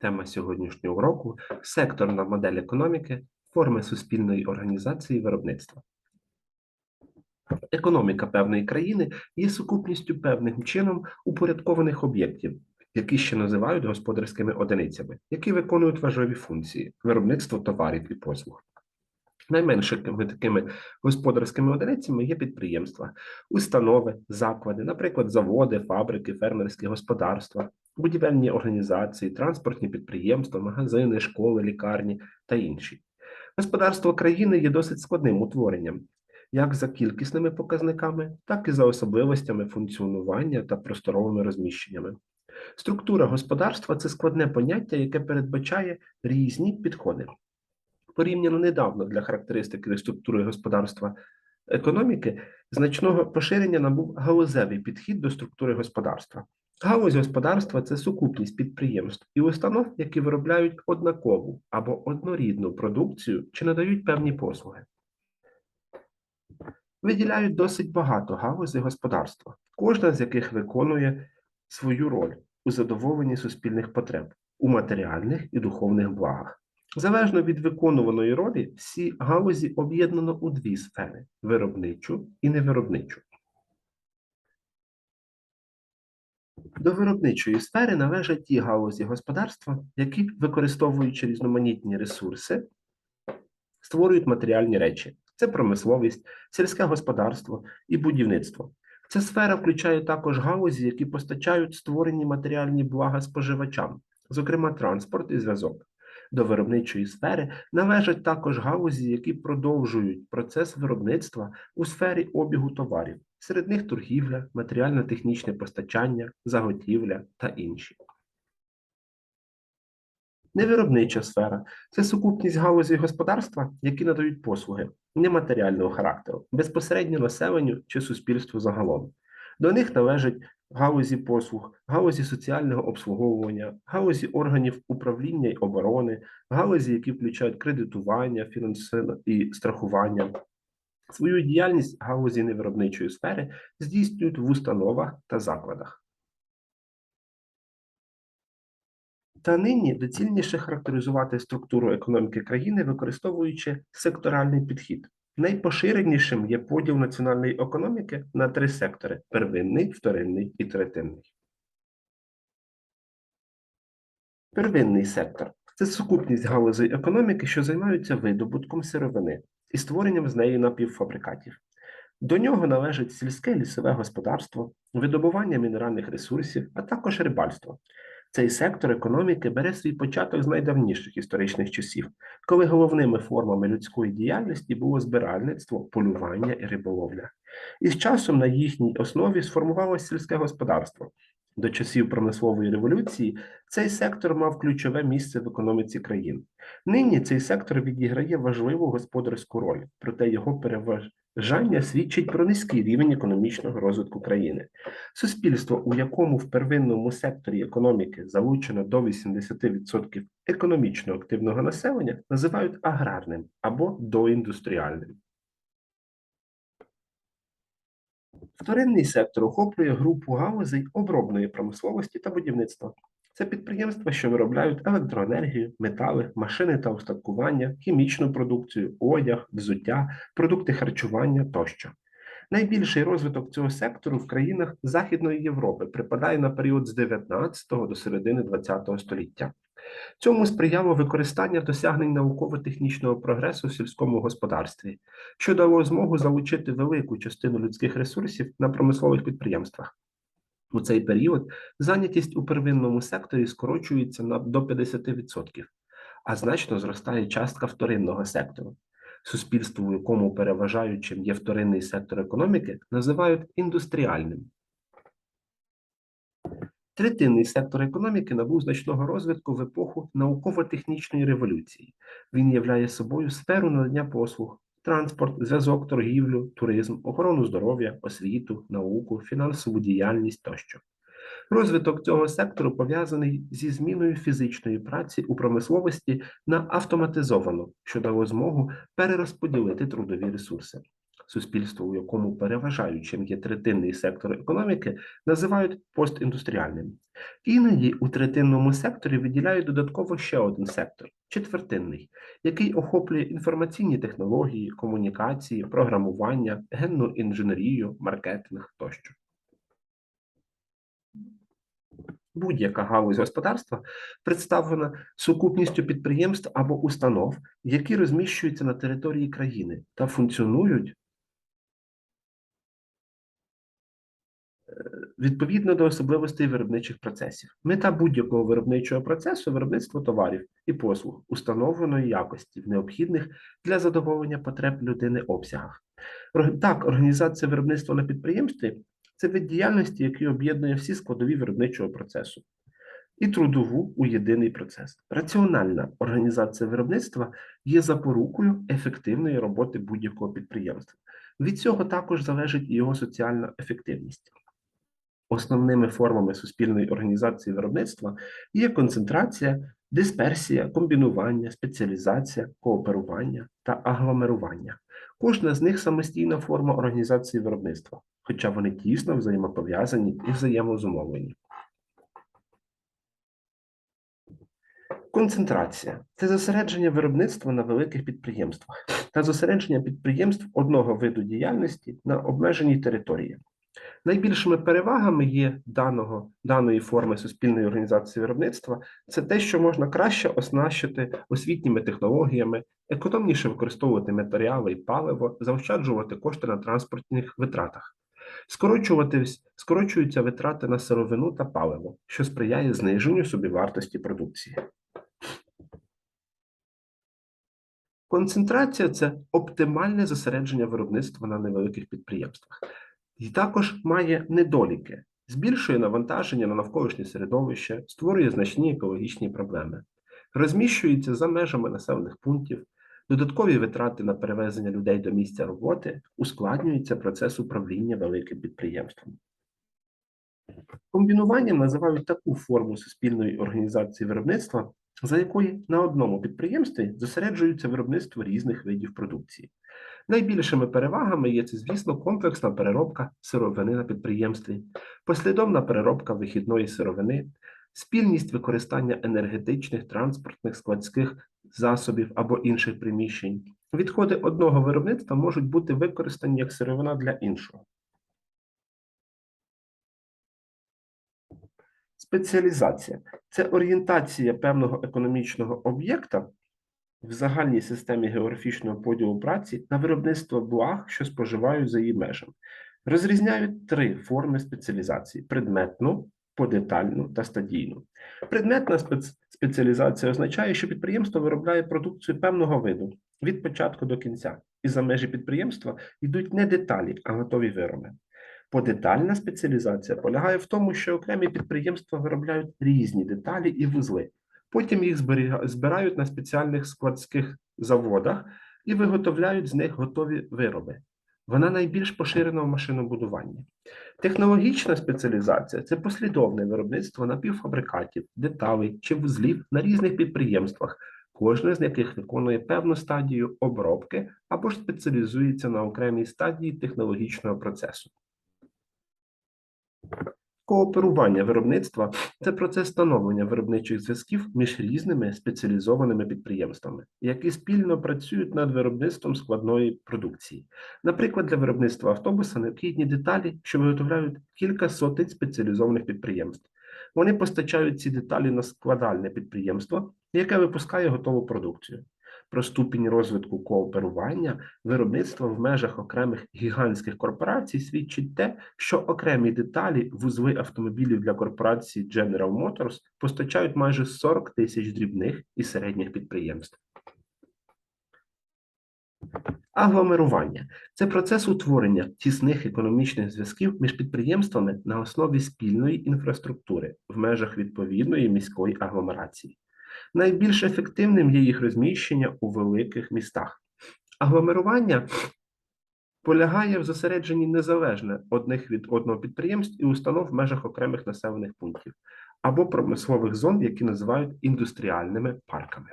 Тема сьогоднішнього уроку секторна модель економіки, форми суспільної організації виробництва. Економіка певної країни є сукупністю певним чином упорядкованих об'єктів, які ще називають господарськими одиницями, які виконують важливі функції виробництво товарів і послуг. Найменшими такими господарськими одиницями є підприємства, установи, заклади, наприклад, заводи, фабрики, фермерські господарства, будівельні організації, транспортні підприємства, магазини, школи, лікарні та інші. Господарство країни є досить складним утворенням, як за кількісними показниками, так і за особливостями функціонування та просторовими розміщеннями. Структура господарства це складне поняття, яке передбачає різні підходи. Порівняно недавно для характеристики структури господарства економіки значного поширення набув галузевий підхід до структури господарства. Галузь господарства це сукупність підприємств і установ, які виробляють однакову або однорідну продукцію чи надають певні послуги. Виділяють досить багато галузей господарства, кожна з яких виконує свою роль у задоволенні суспільних потреб, у матеріальних і духовних благах. Залежно від виконуваної ролі, всі галузі об'єднано у дві сфери виробничу і невиробничу. До виробничої сфери належать ті галузі господарства, які, використовуючи різноманітні ресурси, створюють матеріальні речі. Це промисловість, сільське господарство і будівництво. Ця сфера включає також галузі, які постачають створені матеріальні блага споживачам, зокрема транспорт і зв'язок. До виробничої сфери належать також галузі, які продовжують процес виробництва у сфері обігу товарів, серед них торгівля, матеріально-технічне постачання, заготівля та інші. Невиробнича сфера це сукупність галузей господарства, які надають послуги нематеріального характеру, безпосередньо населенню чи суспільству загалом. До них належать галузі послуг, галузі соціального обслуговування, галузі органів управління й оборони, галузі, які включають кредитування, фінансування і страхування. Свою діяльність галузі невиробничої сфери здійснюють в установах та закладах. Та нині доцільніше характеризувати структуру економіки країни, використовуючи секторальний підхід. Найпоширенішим є поділ національної економіки на три сектори: первинний, вторинний і третинний. Первинний сектор це сукупність галузей економіки, що займаються видобутком сировини і створенням з неї напівфабрикатів. До нього належить сільське лісове господарство, видобування мінеральних ресурсів, а також рибальство. Цей сектор економіки бере свій початок з найдавніших історичних часів, коли головними формами людської діяльності було збиральництво, полювання і риболовля. І з часом на їхній основі сформувалося сільське господарство. До часів промислової революції цей сектор мав ключове місце в економіці країн. Нині цей сектор відіграє важливу господарську роль, проте його переважання свідчить про низький рівень економічного розвитку країни. Суспільство, у якому в первинному секторі економіки залучено до 80% економічно активного населення, називають аграрним або доіндустріальним. Вторинний сектор охоплює групу галузей обробної промисловості та будівництва. Це підприємства, що виробляють електроенергію, метали, машини та устаткування, хімічну продукцію, одяг, взуття, продукти харчування тощо. Найбільший розвиток цього сектору в країнах Західної Європи припадає на період з 19 до середини ХХ століття. Цьому сприяло використання досягнень науково-технічного прогресу в сільському господарстві, що дало змогу залучити велику частину людських ресурсів на промислових підприємствах. У цей період зайнятість у первинному секторі скорочується на до 50%, а значно зростає частка вторинного сектору. Суспільство, у якому переважаючим є вторинний сектор економіки, називають індустріальним. Третинний сектор економіки набув значного розвитку в епоху науково-технічної революції. Він являє собою сферу надання послуг, транспорт, зв'язок, торгівлю, туризм, охорону здоров'я, освіту, науку, фінансову діяльність тощо. Розвиток цього сектору пов'язаний зі зміною фізичної праці у промисловості на автоматизовану, що дало змогу перерозподілити трудові ресурси. Суспільство, у якому переважаючим є третинний сектор економіки, називають постіндустріальним. Іноді у третинному секторі виділяють додатково ще один сектор четвертинний, який охоплює інформаційні технології, комунікації, програмування, генну інженерію, маркетинг тощо. Будь-яка галузь господарства представлена сукупністю підприємств або установ, які розміщуються на території країни та функціонують відповідно до особливостей виробничих процесів. Мета будь-якого виробничого процесу виробництво товарів і послуг установленої якості, необхідних для задоволення потреб людини обсягах. Так, організація виробництва на підприємстві це вид діяльності, який об'єднує всі складові виробничого процесу і трудову у єдиний процес. Раціональна організація виробництва є запорукою ефективної роботи будь-якого підприємства. Від цього також залежить і його соціальна ефективність. Основними формами суспільної організації виробництва є концентрація, дисперсія, комбінування, спеціалізація, кооперування та агломерування. Кожна з них самостійна форма організації виробництва, хоча вони тісно взаємопов'язані і взаємозумовлені. Концентрація це зосередження виробництва на великих підприємствах та зосередження підприємств одного виду діяльності на обмеженій території. Найбільшими перевагами є даного, даної форми суспільної організації виробництва це те, що можна краще оснащити освітніми технологіями, економніше використовувати матеріали і паливо, заощаджувати кошти на транспортних витратах. Скорочуються витрати на сировину та паливо, що сприяє зниженню собівартості продукції. Концентрація це оптимальне зосередження виробництва на невеликих підприємствах. І також має недоліки, збільшує навантаження на навколишнє середовище, створює значні екологічні проблеми, розміщується за межами населених пунктів, додаткові витрати на перевезення людей до місця роботи, ускладнюється процес управління великим підприємством. Комбінуванням називають таку форму суспільної організації виробництва, за якої на одному підприємстві зосереджується виробництво різних видів продукції. Найбільшими перевагами є це, звісно, комплексна переробка сировини на підприємстві, послідовна переробка вихідної сировини, спільність використання енергетичних, транспортних, складських засобів або інших приміщень. Відходи одного виробництва можуть бути використані як сировина для іншого. Спеціалізація це орієнтація певного економічного об'єкта в загальній системі географічного поділу праці на виробництво благ, що споживають за її межами. Розрізняють три форми спеціалізації: предметну, подетальну та стадійну. Предметна спец- спеціалізація означає, що підприємство виробляє продукцію певного виду від початку до кінця, і за межі підприємства йдуть не деталі, а готові вироби. Подетальна спеціалізація полягає в тому, що окремі підприємства виробляють різні деталі і вузли. Потім їх збирають на спеціальних складських заводах і виготовляють з них готові вироби. Вона найбільш поширена в машинобудуванні. Технологічна спеціалізація це послідовне виробництво напівфабрикатів, деталей чи вузлів на різних підприємствах, кожне з яких виконує певну стадію обробки або ж спеціалізується на окремій стадії технологічного процесу. Кооперування виробництва це процес становлення виробничих зв'язків між різними спеціалізованими підприємствами, які спільно працюють над виробництвом складної продукції. Наприклад, для виробництва автобуса необхідні деталі, що виготовляють кілька сотень спеціалізованих підприємств. Вони постачають ці деталі на складальне підприємство, яке випускає готову продукцію. Про ступінь розвитку кооперування виробництва в межах окремих гігантських корпорацій свідчить те, що окремі деталі вузли автомобілів для корпорації General Motors постачають майже 40 тисяч дрібних і середніх підприємств. Агломерування це процес утворення тісних економічних зв'язків між підприємствами на основі спільної інфраструктури в межах відповідної міської агломерації. Найбільш ефективним є їх розміщення у великих містах. Агломерування полягає в зосередженні незалежне одних від одного підприємств і установ в межах окремих населених пунктів або промислових зон, які називають індустріальними парками.